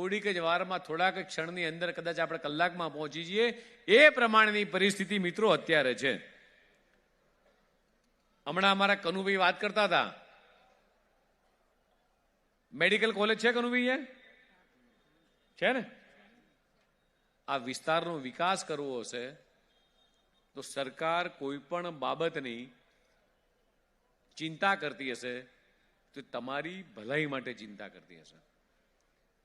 થોડીક જ વારમાં, થોડાક ક્ષણની અંદર કદાચ આપણે કલાકમાં પહોંચી જઈએ. એ પ્રમાણેની પરિસ્થિતિ મિત્રો અત્યારે છે. હમણાં અમારા કનુભાઈ વાત કરતા હતા. મેડિકલ કોલેજ છે કનુભાઈ છે ને? આ વિસ્તારનો વિકાસ કરવો હશે તો સરકાર કોઈ પણ બાબતની ચિંતા કરતી હશે તો તમારી ભલાઈ માટે ચિંતા કરતી હશે.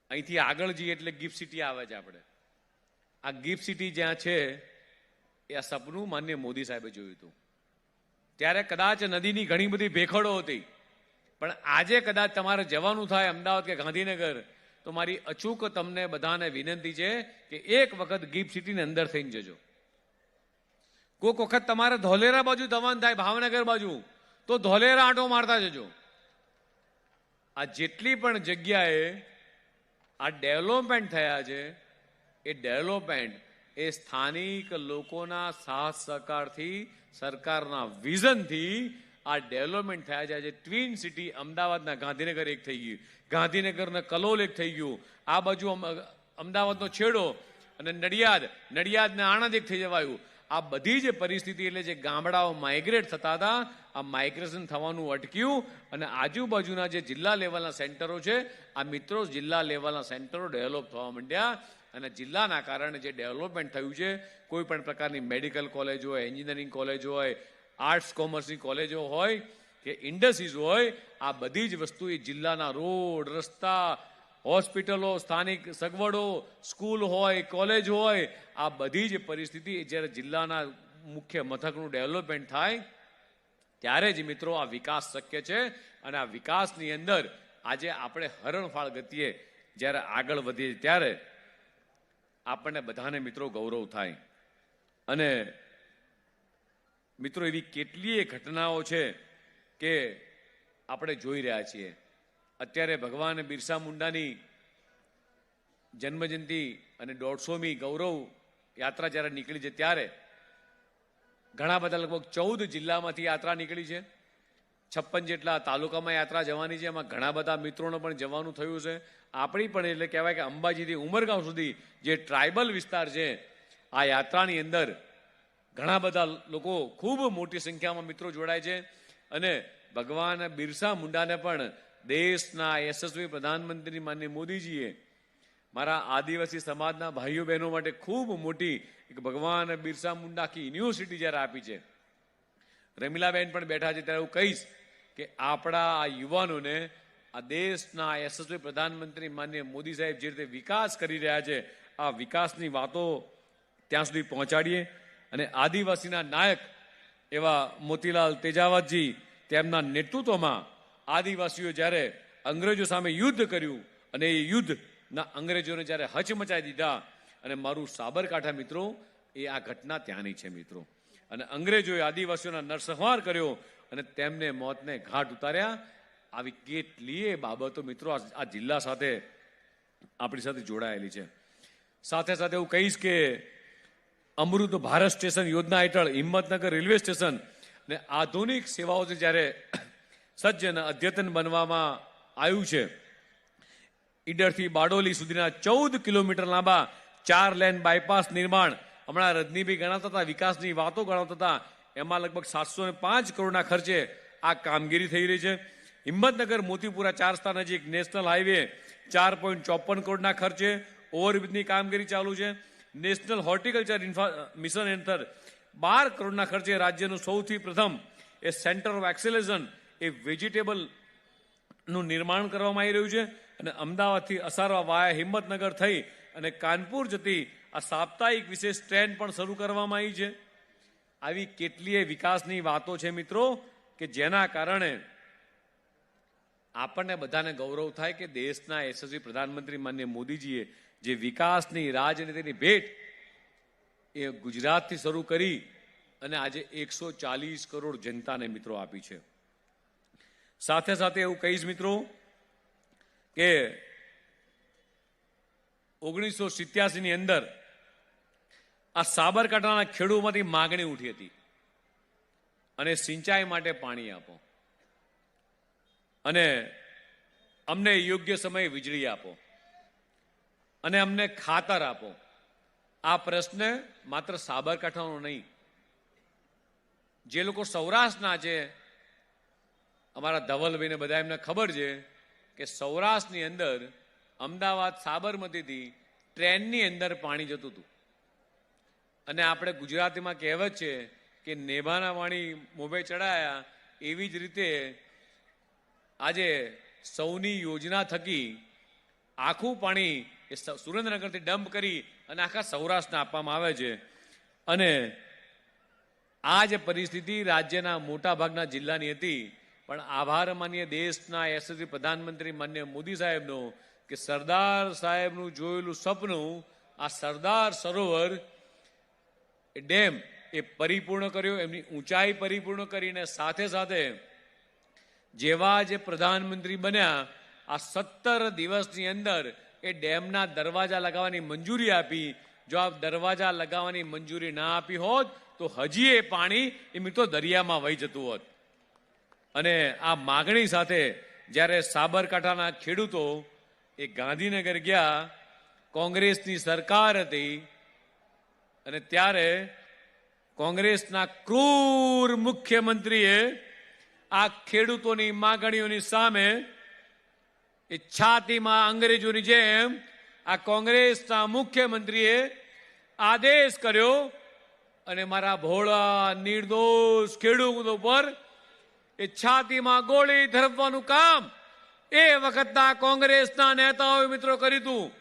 અહીંથી આગળ જઈએ એટલે ગિફ્ટ સિટી આવે છે આપણે. આ ગિફ્ટ સિટી જ્યાં છે, એ આ સપનું માન્ય મોદી સાહેબે જોયું હતું. ત્યારે કદાચ નદીની ઘણી બધી ભેખડો હતી. પણ આજે કદાચ તમારે જવાનું થાય અમદાવાદ કે ગાંધીનગર, તો મારી અચૂક તમને બધાને વિનંતી છે કે એક વખત ગિફ્ટ સિટીની અંદર થઈને જજો. કોઈક વખત તમારે ધોલેરા બાજુ દવાન થાય, ભાવનગર બાજુ, તો ધોલેરા આંટો મારતા જજો. આ જેટલી પણ જગ્યાએ આ ડેવલપમેન્ટ થયા છે. એ ડેવલપમેન્ટ એ સ્થાનિક લોકોના સાહસ સહકારથી, સરકારના વિઝનથી આ ડેવલપમેન્ટ થયા છે. આજે ટ્વીન સિટી અમદાવાદના ગાંધીનગર એક થઈ ગયું. ગાંધીનગરના કલોલ એક થઈ ગયું. આ બાજુ અમ- અમદાવાદનો છેડો અને નડિયાદ, નડિયાદને આણંદ એક થઈ જવાયું. આ બધી જ પરિસ્થિતિ એટલે જે ગામડાઓ માઇગ્રેટ થતા હતા, આ માઇગ્રેશન થવાનું અટક્યું અને આજુબાજુના જે જિલ્લા લેવલના સેન્ટરો છે, આ મિત્રો જિલ્લા લેવલના સેન્ટરો ડેવલપ થવા માંડ્યા અને જિલ્લાના કારણે જે ડેવલપમેન્ટ થયું છે, કોઈ પણ પ્રકારની મેડિકલ કોલેજ હોય એન્જિનિયરિંગ કોલેજ હોય આર્ટ્સ કોમર્સની કોલેજો હોય કે ઇન્ડસ્ટ્રીઝ હોય, આ બધી જ વસ્તુ એ જિલ્લાના રોડ, રસ્તા હોસ્પિટલો, સ્થાનિક સગવડો, સ્કૂલ હોય, કોલેજ હોય, આ બધી જ પરિસ્થિતિ જ્યારે જિલ્લાના મુખ્ય મથકનું ડેવલપમેન્ટ થાય, ત્યારે જ મિત્રો આ વિકાસ શક્ય છે અને આ વિકાસની અંદર આજે આપણે હરણફાળ ગતિએ જ્યારે આગળ વધીએ ત્યારે આપણને બધાને મિત્રો ગૌરવ થાય. અને મિત્રો એવી કેટલીય ઘટનાઓ છે કે આપણે જોઈ રહ્યા છીએ. અત્યારે ભગવાન બિરસા મુંડાની જન્મજયંતિ અને દોઢસોમી ગૌરવ યાત્રા જ્યારે નીકળી છે ત્યારે ઘણા બધા લગભગ ચૌદ જિલ્લામાંથી યાત્રા નીકળી છે. છપ્પન જેટલા તાલુકામાં યાત્રા જવાની છે. એમાં ઘણા બધા મિત્રોને પણ જવાનું થયું છે. આપણી પણ એટલે કહેવાય કે અંબાજીથી ઉમરગાંવ સુધી જે ટ્રાઇબલ વિસ્તાર છે, આ યાત્રાની અંદર ઘણા બધા લોકો ખૂબ મોટી સંખ્યામાં મિત્રો જોડાય છે. અને ભગવાન બિરસા મુંડાને પણ દેશના યશસ્વી પ્રધાનમંત્રી માન્ય મોદીજીએ મારા આદિવાસી સમાજના ભાઈઓ બહેનો માટે ખૂબ મોટી એક ભગવાન બિરસા મુંડા આખી યુનિવર્સિટી જ્યારે આપી છે. રમીલાબેન પણ બેઠા છે ત્યારે હું કહીશ કે આપણા આ યુવાનોને આ દેશના યશસ્વી પ્રધાનમંત્રી માન્ય મોદી સાહેબ જે રીતે વિકાસ કરી રહ્યા છે, આ વિકાસની વાતો ત્યાં સુધી પહોંચાડીએ અને આદિવાસીના નાયક એવા મોતીલાલ તેજાવતજી તેમના નેતૃત્વમાં આદિવાસીઓ જ્યારે અંગ્રેજો સામે યુદ્ધ કર્યું અને એ યુદ્ધના અંગ્રેજોને જ્યારે હચમચાવી દીધા અને મારું સાબરકાંઠા મિત્રો, એ આ ઘટના ત્યાંની છે મિત્રો. અને અંગ્રેજોએ આદિવાસીઓના નરસંહાર કર્યો અને તેમને મોતને ઘાટ ઉતાર્યા. આવી કેટલીય બાબતો મિત્રો આ જિલ્લા સાથે આપણી સાથે જોડાયેલી છે. સાથે સાથે હું કહીશ કે અમૃત ભારત સ્ટેશન યોજના હેઠળ હિંમતનગર રેલવે સ્ટેશન ને આધુનિક સેવાઓથી જ્યારે સજ્જ અને અદ્યતન બનવામાં આવ્યું છે. ઈડરથી બારડોલી સુધીના ચૌદ કિલોમીટર લાંબા ચાર લેન બાયપાસ નિર્માણ હમણાં રજનીભાઈ ગણાતા હતા, વિકાસની વાતો ગણાવતા હતા. એમાં લગભગ સાતસો ને પાંચ કરોડના ખર્ચે આ કામગીરી થઈ રહી છે. હિંમતનગર મોતીપુરા ચાર રસ્તા નજીક નેશનલ હાઈવે ચાર પોઈન્ટ ચોપન કરોડના ખર્ચે ઓવરબ્રિજની કામગીરી ચાલુ છે. નેશનલ હોર્ટિકલ્ચર ઇન્ફ્રા મિશન હેઠળ બાર કરોડના ખર્ચે રાજ્યનું સૌથી પ્રથમ એ સેન્ટર ઓફ એક્સેલેશન એ વેજીટેબલનું નિર્માણ કરવામાં આવી રહ્યું છે અને અમદાવાદથી અસારવા વાયા હિંમતનગર થઈ અને કાનપુર જતી આ સાપ્તાહિક વિશેષ ટ્રેન પણ શરૂ કરવામાં આવી છે. આવી કેટલીય વિકાસની વાતો છે મિત્રો કે જેના કારણે આપણને બધાને ગૌરવ થાય કે દેશના યશસ્વી પ્રધાનમંત્રી માન્ય મોદીજીએ જે વિકાસની રાજનીતિની ભેટ એ ગુજરાતથી શરૂ કરી અને આજે એકસો ચાલીસ કરોડ જનતાને મિત્રો આપી છે. સાથે સાથે એવું કહીશ મિત્રો કે ઓગણીસો સિત્યાસી ની અંદર આ સાબરકાંઠાના ખેડૂતોમાંથી માગણી ઉઠી હતી અને સિંચાઈ માટે પાણી આપો. અને અમને યોગ્ય સમયે વીજળી આપો. અને અમને ખાતર આપો. આ પ્રશ્ન માત્ર સાબરકાંઠાનો નહીં. જે લોકો સૌરાષ્ટ્રના છે અમારા ધવલભાઈને બધા એમને ખબર છે કે સૌરાષ્ટ્રની અંદર અમદાવાદ સાબરમતીથી ટ્રેનની અંદર પાણી જતું હતું. અને આપણે ગુજરાતીમાં કહેવત છે કે નેભાના વાણી મોભે ચડાયા એવી જ રીતે આજે સૌની યોજના થકી આખું પાણી એ સુરેન્દ્રનગરથી ડમ્પ કરી અને આખા સૌરાષ્ટ્રને આપવામાં આવે છે. અને આ જે પરિસ્થિતિ રાજ્યના મોટા ભાગના જિલ્લાની હતી પણ આભાર માનીએ દેશના યશસ્વી પ્રધાનમંત્રી માન્ય મોદી સાહેબનો કે સરદાર સાહેબનું જોયેલું સપનું, આ સરદાર સરોવર ડેમ એ પરિપૂર્ણ કર્યો, એમની ઊંચાઈ પરિપૂર્ણ કરીને સાથે સાથે જેવા જે પ્રધાનમંત્રી બન્યા, આ સત્તર દિવસની અંદર એ ડેમના દરવાજા લગાવવાની મંજૂરી આપી. જો આ દરવાજા લગાવવાની મંજૂરી ના આપી હોત, તો હજી એ પાણી એ મિત્રો દરિયામાં વહી જતું હોત. અને આ માગણી સાથે જ્યારે સાબરકાંઠાના ખેડૂતો એ ગાંધીનગર ગયા, કોંગ્રેસની સરકાર હતી અને ત્યારે કોંગ્રેસના ક્રૂર મુખ્યમંત્રીએ આ ખેડૂતોની માગણીઓની સામે એ છાતીમાં અંગ્રેજોની જેમ આ કોંગ્રેસના મુખ્યમંત્રીએ આદેશ કર્યો અને મારા ભોળા નિર્દોષ ખેડૂતો પર એ છાતીમાં ગોળી ધરવાનું કામ. એ વખતના કોંગ્રેસના નેતાઓએ મિત્રો કર્યું હતું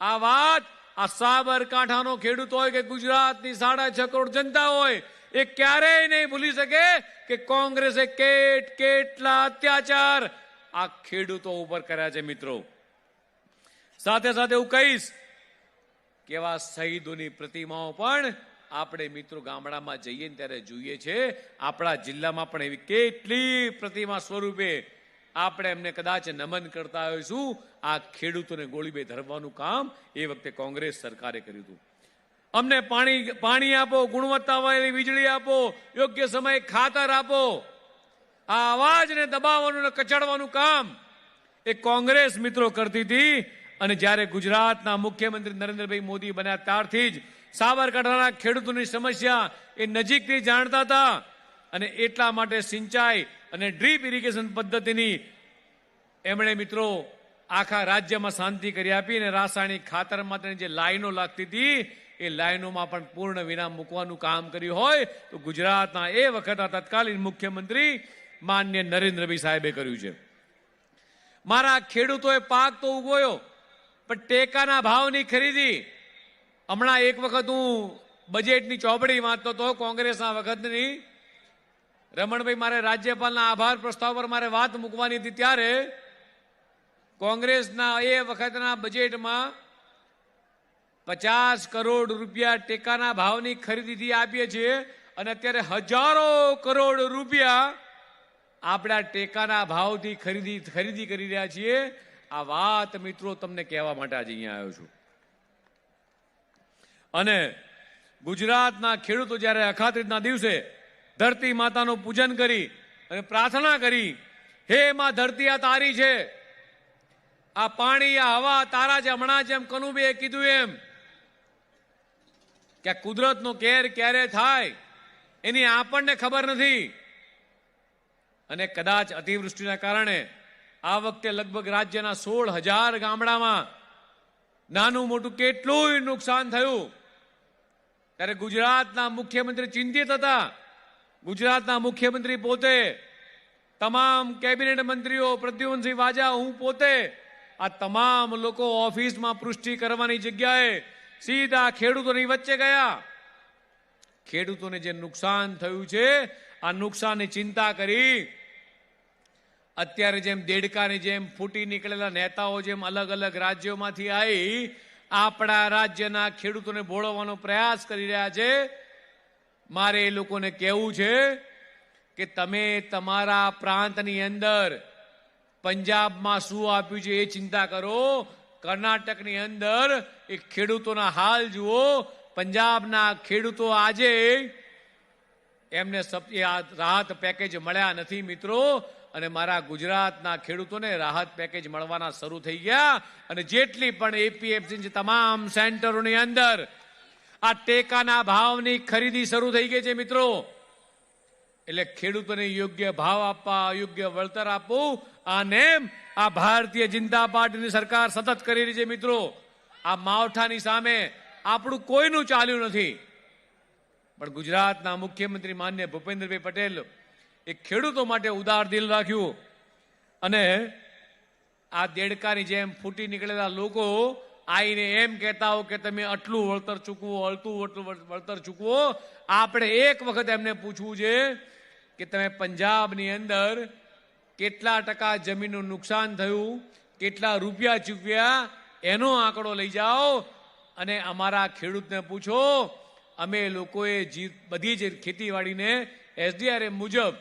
આ વાત, આ સાબરકાંઠાનો ખેડૂત હોય કે ગુજરાતની સાડા છ કરોડ જનતા હોય, એ ક્યારેય નહીં ભૂલી શકે કે કોંગ્રેસે કેટ, કેટલા અત્યાચાર આ ખેડૂતો ઉપર કર્યા છે મિત્રો. સાથે સાથે હું કહીશ કેવા શહીદોની પ્રતિમાઓ પણ આપણે મિત્રો ગામડામાં જઈએ ને ત્યારે જોઈએ છે, આપણા જિલ્લામાં પણ એવી કેટલી પ્રતિમા સ્વરૂપે આપણે એમને કદાચ નમન કરતા હોઈશું આ ખેડૂતોને ગોળીબે ધરવાનું કામ એ વખતે કોંગ્રેસ સરકારે કર્યું હતું. અમને પાણી પાણી આપો ગુણવત્તાવાળી વીજળી આપો, યોગ્ય સમયે ખાતર આપો. આ અવાજને દબાવવાનું અને કચડવાનું કામ એ કોંગ્રેસ મિત્રો કરતી હતી. અને જ્યારે ગુજરાતના મુખ્યમંત્રી નરેન્દ્રભાઈ મોદી બન્યા ત્યારથી જ સાબરકાંઠાના ખેડૂતોની સમસ્યા એ નજીકથી જાણતા હતા અને એટલા માટે સિંચાઈ અને ડ્રીપ ઇરિગેશન પદ્ધતિની એમણે મિત્રો આખા રાજ્યમાં શાંતિ કરી આપી અને રાસાયણિક ખાતર માટેની જે લાઈનો લાગતી હતી, એ લાઈનોમાં પણ પૂર્ણ વિરામ મૂકવાનું કામ કર્યું હોય તો ગુજરાતના એ વખતના તત્કાલીન મુખ્યમંત્રી માન્ય નરેન્દ્રભાઈ સાહેબે કર્યું છે. મારા ખેડૂતોએ પાક તો ઉગોયો, પણ ટેકાના ભાવની ખરીદી હમણાં એક વખત હું બજેટની ચોપડી વાંચતો હતો કોંગ્રેસના વખતની. રમણભાઈ, મારે રાજ્યપાલના આભાર પ્રસ્તાવ પર મારે વાત મૂકવાની હતી ત્યારે કોંગ્રેસના એ વખતના બજેટમાં પચાસ કરોડ રૂપિયા ટેકાના ભાવની ખરીદીથી આપીએ છીએ અને અત્યારે હજારો કરોડ રૂપિયા આપણા ટેકાના ભાવથી ખરીદી ખરીદી કરી રહ્યા છીએ. આ વાત મિત્રો તમને કહેવા માટે આજે અહીંયા આવ્યો છું. અને ગુજરાતના ખેડૂતો જ્યારે અખાત્રીજના દિવસે ધરતી માતાનું પૂજન કરી અને પ્રાર્થના કરી, હે માં ધરતી, આ તારી છે. આ પાણી, આ હવા તારા છે હમણાં જેમ કનુબે કીધું એમ. કે કુદરતનો કેર ક્યારે થાય એની આપણને ખબર નથી. અને કદાચ અતિવૃષ્ટિના કારણે આ વખતે લગભગ રાજ્યના સોળ હજાર ગામડામાં નાનું મોટું કેટલું નુકસાન થયું. ત્યારે ગુજરાતના મુખ્યમંત્રી ચિંતિત હતા. ગુજરાતના મુખ્યમંત્રી પોતે, તમામ કેબિનેટ મંત્રીઓ, પ્રદ્યુમનસિંહ વાજા, હું પોતે, આ તમામ લોકો ઓફિસમાં પુષ્ટિ કરવાની જગ્યાએ સીધા ખેડૂતોની વચ્ચે ગયા. ખેડૂતોને જે નુકસાન થયું છે, આ નુકસાનની ચિંતા કરી. અત્યારે જેમ દેડકાની જેમ ફૂટી નીકળેલા નેતાઓ જેમ અલગ અલગ રાજ્યોમાંથી આવી આપણા રાજ્યના ખેડૂતોને બોળવવાનો પ્રયાસ કરી રહ્યા છે. મારે એ લોકોને કહેવું છે કે તમે તમારા પ્રાંતની અંદર પંજાબમાં શું આપ્યું છે એ ચિંતા કરો. કર્ણાટકની અંદર એ ખેડૂતોના હાલ જુઓ. પંજાબના ખેડૂતો આજે એમને રાહત પેકેજ મળ્યા નથી મિત્રો. અને મારા ગુજરાતના ખેડૂતોને રાહત પેકેજ મળવાના શરૂ થઈ ગયા અને જેટલી પણ એપીએફસી તમામ સેન્ટરોની અંદર આ ટેકાના ભાવની ખરીદી શરૂ થઈ ગઈ છે મિત્રો. એટલે ખેડૂતોને યોગ્ય ભાવ આપવા, યોગ્ય વળતર આપવું આ નેમ આ ભારતીય જનતા પાર્ટીની સરકાર સતત કરી રહી છે મિત્રો. આ માવઠાની સામે આપણું કોઈનું ચાલ્યું નથી. પણ ગુજરાતના મુખ્યમંત્રી માન્ય ભૂપેન્દ્રભાઈ પટેલ એ ખેડૂતો માટે ઉદાર દિલ રાખ્યું. અને આ દેડકાની જેમ ફૂટી નીકળેલા લોકો આઈને એમ કહેતા હો કે તમે આટલું વળતર ચૂકવો અળતું વળતર ચૂકવો. આપણે એક વખત એમને પૂછવું છે કે તમે પંજાબની અંદર કેટલા ટકા જમીનનું નુકસાન થયું, કેટલા રૂપિયા ચૂકવ્યા, એનો આંકડો લઈ જાઓ. અને અમારા ખેડૂતને પૂછો, અમે લોકોએ જી, બધી જ ખેતીવાડીને એસડીઆરએમ મુજબ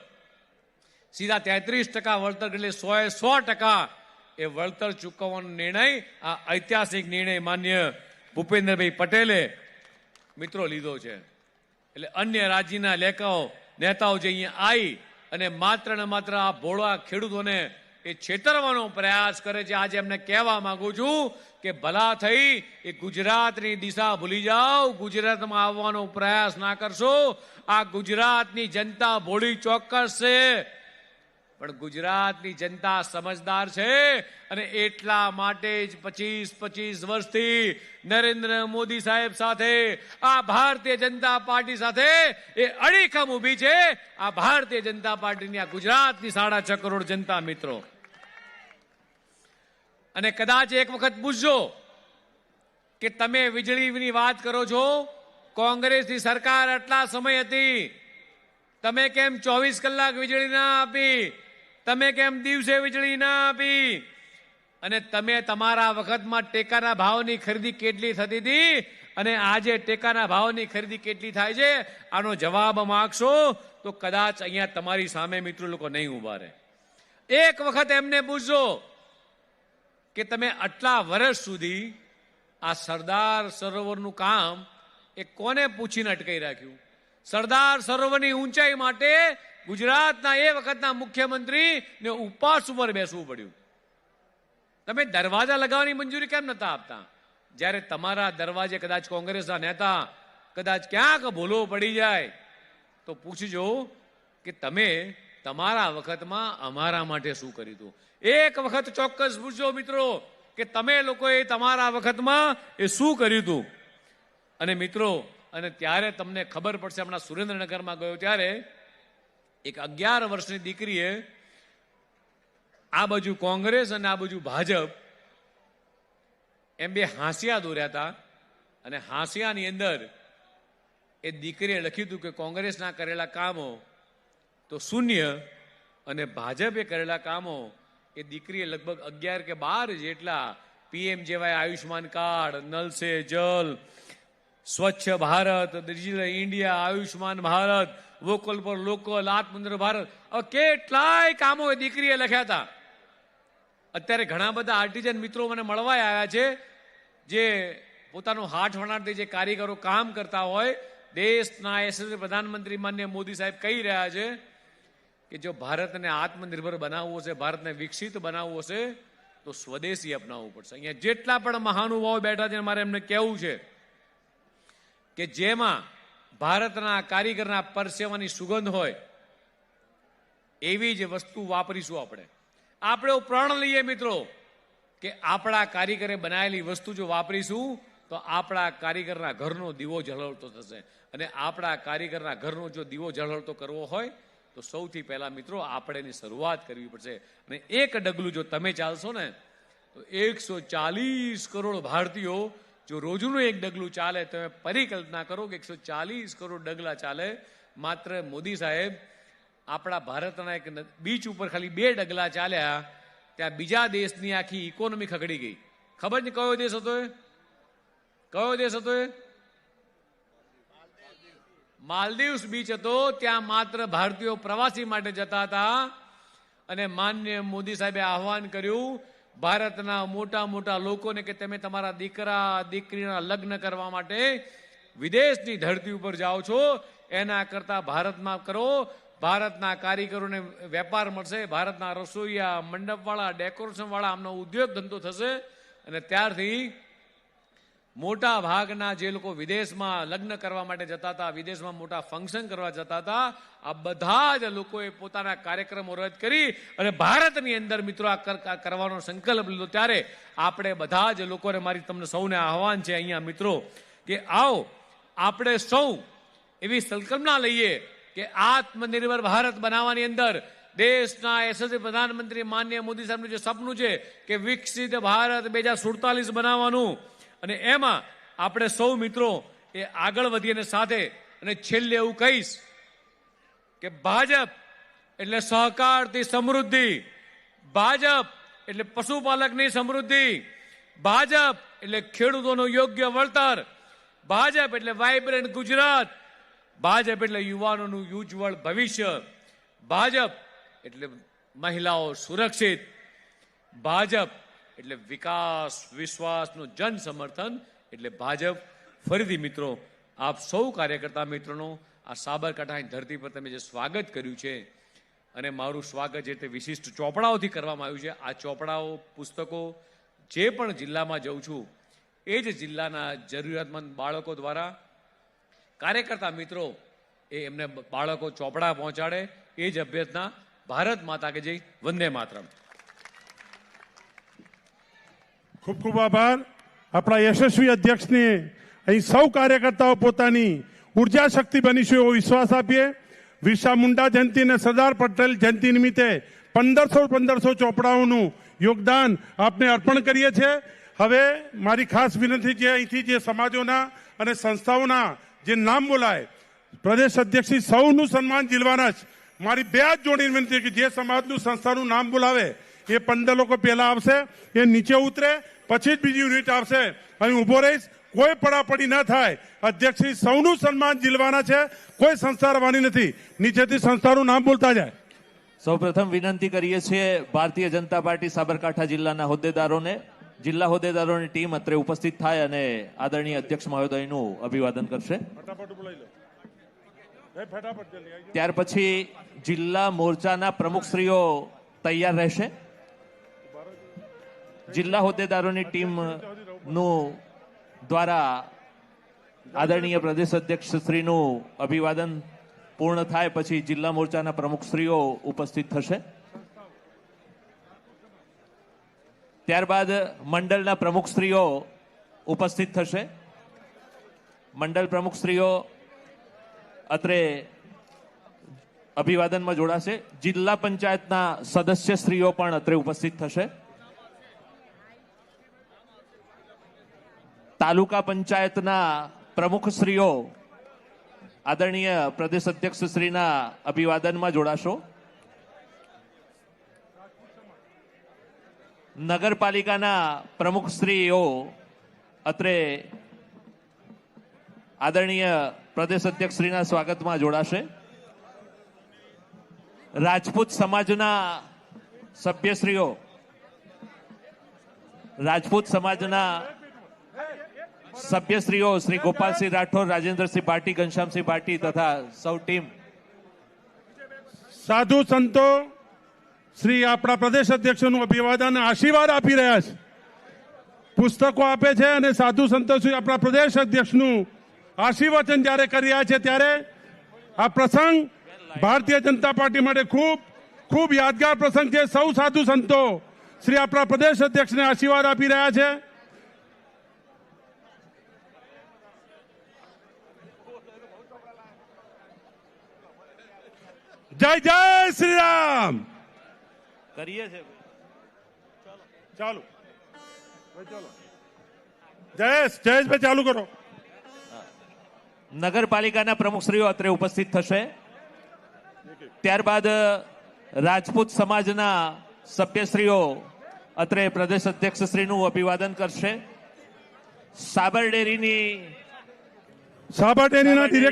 સીધા તેત્રીસ ટકા વળતર એટલે સો સો ટકા એ વળતર ચૂકવવાનો નિર્ણય આ ઐતિહાસિક નિર્ણય માન્ય ભૂપેન્દ્રભાઈ પટેલે મિત્રો લીધો છે. એટલે અન્ય રાજ્યના લેખાઓ, નેતાઓ જે અહીંયા આવી અને માત્ર ને માત્ર આ ભોળા ખેડૂતોને એ છેતરવાનો પ્રયાસ કરે છે. આજે એમને કહેવા માંગુ છું કે ભલા થઈ, એ ગુજરાતની દિશા ભૂલી જાઓ. ગુજરાતમાં આવવાનો પ્રયાસ ના કરશો. આ ગુજરાતની જનતા ભોળી ચોક્કસ છે. પણ ગુજરાતની જનતા સમજદાર છે અને એટલા માટે જ પચીસ પચીસ વર્ષથી નરેન્દ્ર મોદી સાહેબ સાથે, આ ભારતીય જનતા પાર્ટી સાથે એ અડીખમ ઊભી છે. આ ભારતીય જનતા પાર્ટીની આ ગુજરાતની સાડા છ કરોડ જનતા મિત્રો. અને કદાચ એક વખત પૂછજો કે તમે વીજળીની વાત કરો છો, કોંગ્રેસની સરકાર આટલા સમય હતી, તમે કેમ ચોવીસ કલાક વીજળી ના આપી તમે કેમ દિવસે વીજળી ના આપી? અને તમે તમારા વખતમાં ટેકાના ભાવની ખરીદી કેટલી થતી હતી? અને આજે ટેકાના ભાવની ખરીદી કેટલી થાય છે? આનો જવાબ માગશો તો કદાચ અહીંયા તમારી સામે મિત્રો લોકો નહીં ઊભા રહે. એક વખત એમને પૂછજો કે તમે આટલા વર્ષ સુધી આ સરદાર સરોવરનું કામ એ કોને પૂછીને અટકાઈ રાખ્યું? સરદાર સરોવરની ઊંચાઈ માટે ગુજરાતના એ વખતના મુખ્યમંત્રી ને ઉપવાસ ઉપર બેસવું પડ્યું. તમે દરવાજા લગાવવાની મંજૂરી કેમ નતા આપતા? જ્યારે તમારા દરવાજે કદાચ કોંગ્રેસના નેતા કદાચ ક્યાંક ભૂલો પડી જાય, તો પૂછજો કે તમે તમારા વખતમાં અમારા માટે શું કર્યું હતું? એક વખત ચોક્કસ પૂછજો મિત્રો કે તમે લોકોએ તમારા વખતમાં એ શું કર્યું હતું? અને મિત્રો, અને ત્યારે તમને ખબર પડશે, હમણાં સુરેન્દ્રનગરમાં ગયો ત્યારે એક અગિયાર વર્ષની દીકરીએ આ બાજુ કોંગ્રેસ અને આ બાજુ ભાજપ એમ બે હાંસિયા દોર્યા હતા. અને હાંસિયાની અંદર એ દીકરીએ લખ્યું હતું કે કોંગ્રેસના કરેલા કામો તો શૂન્ય અને ભાજપે કરેલા કામો એ દીકરીએ લગભગ અગિયાર કે બાર જેટલા PM JAY Ayushman card, Nal se Jal, Swachh Bharat, digital India Ayushman Bharat vocal પર લોકલ, આત્મનિર્ભર ભારત. કેટલાય કામો એ દીકરીએ લખ્યા હતા. અત્યારે ઘણા બધા આર્ટિઝન મિત્રો મને મળવા આવ્યા છે, જે પોતાનું હાથ વણાટથી જે કારીગરો કામ કરતા હોય, દેશના યશસ્વી પ્રધાનમંત્રી માન્ય મોદી સાહેબ કહી રહ્યા છે કે જો ભારતને આત્મનિર્ભર બનાવવું છે, ભારતને વિકસિત બનાવવું છે, તો સ્વદેશી અપનાવવું પડશે. અહીંયા જેટલા પણ મહાનુભાવો બેઠા છે, મારે એમને કહેવું છે કે જેમાં ભારતના કારીગરના પરસેવાની સુગંધ હોય, એવી જ વસ્તુ વાપરીશું આપણે. આપણે પ્રણ લઈએ મિત્રો કે આપણા કારીગરે બનાવેલી વસ્તુ જો વાપરીશું, તો આપણા કારીગરના ઘરનો દીવો ઝળહળતો થશે. અને આપણા કારીગરના ઘરનો જો દીવો ઝળહળતો કરવો હોય, તો સૌથી પહેલા મિત્રો આપણે એની શરૂઆત કરવી પડશે. અને એક ડગલું જો તમે ચાલશો ને, તો એકસો ચાલીસ કરોડ ભારતીયો જો રોજનું એક ડગલું ચાલે તમે પરિકલ્પના કરો કે એકસો ચાલીસ કરોડ ડગલા ચાલે. માત્ર મોદી સાહેબ, આપણા ભારતના એક બીચ ઉપર ખાલી બે ડગલા ચાલ્યા, ત્યાં બીજા દેશની આખી ઇકોનોમી ખગડી ગઈ. ખબર નહીં કયો દેશ હતો એ? કયો દેશ હતો એ? માલદીવ્સ બીચ હતો, ત્યાં માત્ર ભારતીયો પ્રવાસી માટે જતા હતા. અને માન્ય મોદી સાહેબે આહવાન કર્યું ભારતના મોટા મોટા લોકોને કે તમે તમારા દીકરા, દીકરીના લગ્ન કરવા માટે વિદેશની ધરતી ઉપર જાઓ છો, એના કરતા ભારતમાં કરો. ભારતના કારીગરોને વેપાર મળશે, ભારતના રસોઈયા, મંડપવાળા, ડેકોરેશનવાળા, આમનો ઉદ્યોગ ધંધો થશે. અને ત્યારથી મોટા ભાગના જે લોકો વિદેશમાં લગ્ન કરવા માટે જતા હતા, વિદેશમાં મોટા ફંક્શન કરવા જતા હતા, આ બધા જ લોકોએ પોતાના કાર્યક્રમો રદ કરી અને ભારતની અંદર મિત્રો આ કર- કરવાનો સંકલ્પ લીધો. ત્યારે આપણે બધા જ લોકોને મારી તમને સૌને આહવાન છે અહીંયા મિત્રો કે આવો, આપણે સૌ એવી સંકલ્પના લઈએ કે આત્મનિર્ભર ભારત બનાવવાની અંદર દેશના યશસ્વી પ્રધાનમંત્રી માન્ય મોદી સાહેબનું જે સપનું છે કે વિકસિત ભારત બે હજાર સુડતાલીસ બનાવવાનું અને એમાં આપણે સૌ મિત્રો એ આગળ વધીએ અને સાથે અને છેલ્લે એવું કહીશ કે ભાજપ એટલે સહકારથી સમૃદ્ધિ. ભાજપ એટલે પશુપાલકની સમૃદ્ધિ. ભાજપ એટલે ખેડૂતોનું યોગ્ય વળતર. ભાજપ એટલે વાઇબ્રન્ટ ગુજરાત. ભાજપ એટલે યુવાનોનું ઉજ્જવળ ભવિષ્ય. ભાજપ એટલે મહિલાઓ સુરક્ષિત. ભાજપ એટલે વિકાસ, વિશ્વાસનું જન સમર્થન, એટલે ભાજપ. ફરીથી મિત્રો, આપ સૌ કાર્યકર્તા મિત્રોનો, આ સાબરકાંઠાની ધરતી પર તમે જે સ્વાગત કર્યું છે, અને મારું સ્વાગત જે તે વિશિષ્ટ ચોપડાઓથી કરવામાં આવ્યું છે, આ ચોપડાઓ, પુસ્તકો, જે પણ જિલ્લામાં જઉં છું, એ જ જિલ્લાના જરૂરિયાતમંદ બાળકો દ્વારા કાર્યકર્તા મિત્રો, એ એમને બાળકો ચોપડા પહોંચાડે, એ જ અભ્યર્થના ભારત માતા કે જય, વંદે માતરમ. ખૂબ ખૂબ આભાર. આપણા યશસ્વી અધ્યક્ષને અહીં સૌ કાર્યકર્તાઓ પોતાની ઊર્જા શક્તિ બનીશું એવો વિશ્વાસ આપીએ. વિશા મુંડા જયંતિ અને સરદાર પટેલ જયંતિ નિમિત્તે પંદરસો પંદરસો ચોપડાઓનું યોગદાન આપને અર્પણ કરીએ છીએ. હવે મારી ખાસ વિનંતી છે અહીંથી જે સમાજોના અને સંસ્થાઓના જે નામ બોલાય, પ્રદેશ અધ્યક્ષી સૌનું સન્માન જીલવાના જ. મારી બે જ જોડીને વિનંતી કે જે સમાજનું સંસ્થાનું નામ બોલાવે, એ પંદર લોકો પહેલા આવશે, એ નીચે ઉતરે પછી જ બીજી યુનિટ આવશે અહીં ઊભો રહીશ. કોઈ પડાપડી ન થાય. અધ્યક્ષી સૌનું સન્માન જીલવાના છે. કોઈ સંસ્થા રવાની નથી. નીચેથી સંસ્થાનું નામ બોલતા જાય. સૌપ્રથમ વિનંતી કરીએ છીએ ભારતીય જનતા પાર્ટી સાબરકાંઠા જિલ્લાના હોદ્દેદારોને. જિલ્લા હોદ્દેદારોની ટીમ અત્રે ઉપસ્થિત થાય અને આદરણીય અધ્યક્ષ મહોદયનું અભિવાદન કરશે. ત્યાર પછી જિલ્લા મોરચાના પ્રમુખશ્રીઓ તૈયાર રહેશે. જિલ્લા હોદ્દેદારોની ટીમનું દ્વારા આદરણીય પ્રદેશ અધ્યક્ષ શ્રીનું અભિવાદન પૂર્ણ થાય પછી જિલ્લા મોરચાના પ્રમુખશ્રીઓ ઉપસ્થિત થશે. ત્યારબાદ મંડળના પ્રમુખશ્રીઓ ઉપસ્થિત થશે. મંડળ પ્રમુખશ્રીઓ અત્રે અભિવાદનમાં જોડાશે. જિલ્લા પંચાયતના સદસ્યશ્રીઓ પણ અત્રે ઉપસ્થિત થશે. તાલુકા પંચાયતના પ્રમુખશ્રીઓ આદરણીય પ્રદેશ અધ્યક્ષ શ્રીના અભિવાદનમાં જોડાશો. નગરપાલિકાના પ્રમુખશ્રીઓ અત્રે આદરણીય પ્રદેશ અધ્યક્ષ શ્રીના સ્વાગતમાં જોડાશે. રાજપૂત સમાજના સભ્યશ્રીઓ, રાજપૂત સમાજના સભ્યશ્રીઓ શ્રી ગોપાલસિંહ રાઠોડ, રાજેન્દ્રસિંહ પાટી ઘનશ્યામસિંહ પાટી તથા સૌ ટીમ. સાધુ સંતો, શ્રી આપણા પ્રદેશ અધ્યક્ષનું અભિવાદન આશીર્વાદ આપી રહ્યા છે. પુસ્તકો આપે છે અને સાધુ સંતો શ્રી આપણા પ્રદેશ અધ્યક્ષનું આશીર્વચન જ્યારે કરી રહ્યા છે ત્યારે આ પ્રસંગ ભારતીય જનતા પાર્ટી માટે ખૂબ ખૂબ યાદગાર પ્રસંગ છે. સૌ સાધુ સંતો શ્રી આપણા પ્રદેશ અધ્યક્ષને આશીર્વાદ આપી રહ્યા છે. જય જય શ્રી રામ કરીએ છે. ચાલુ. ચાલો. જયેશ જયેશભાઈ ચાલુ કરો. નગરપાલિકાના પ્રમુખશ્રીઓ અત્રે ઉપસ્થિત થશે. ત્યારબાદ રાજપૂત સમાજના સભ્યશ્રીઓ અત્રે પ્રદેશ અધ્યક્ષશ્રીનું અભિવાદન કરશે. સાબર ડેરીની સાબરડેરીના ડિરેક્ટર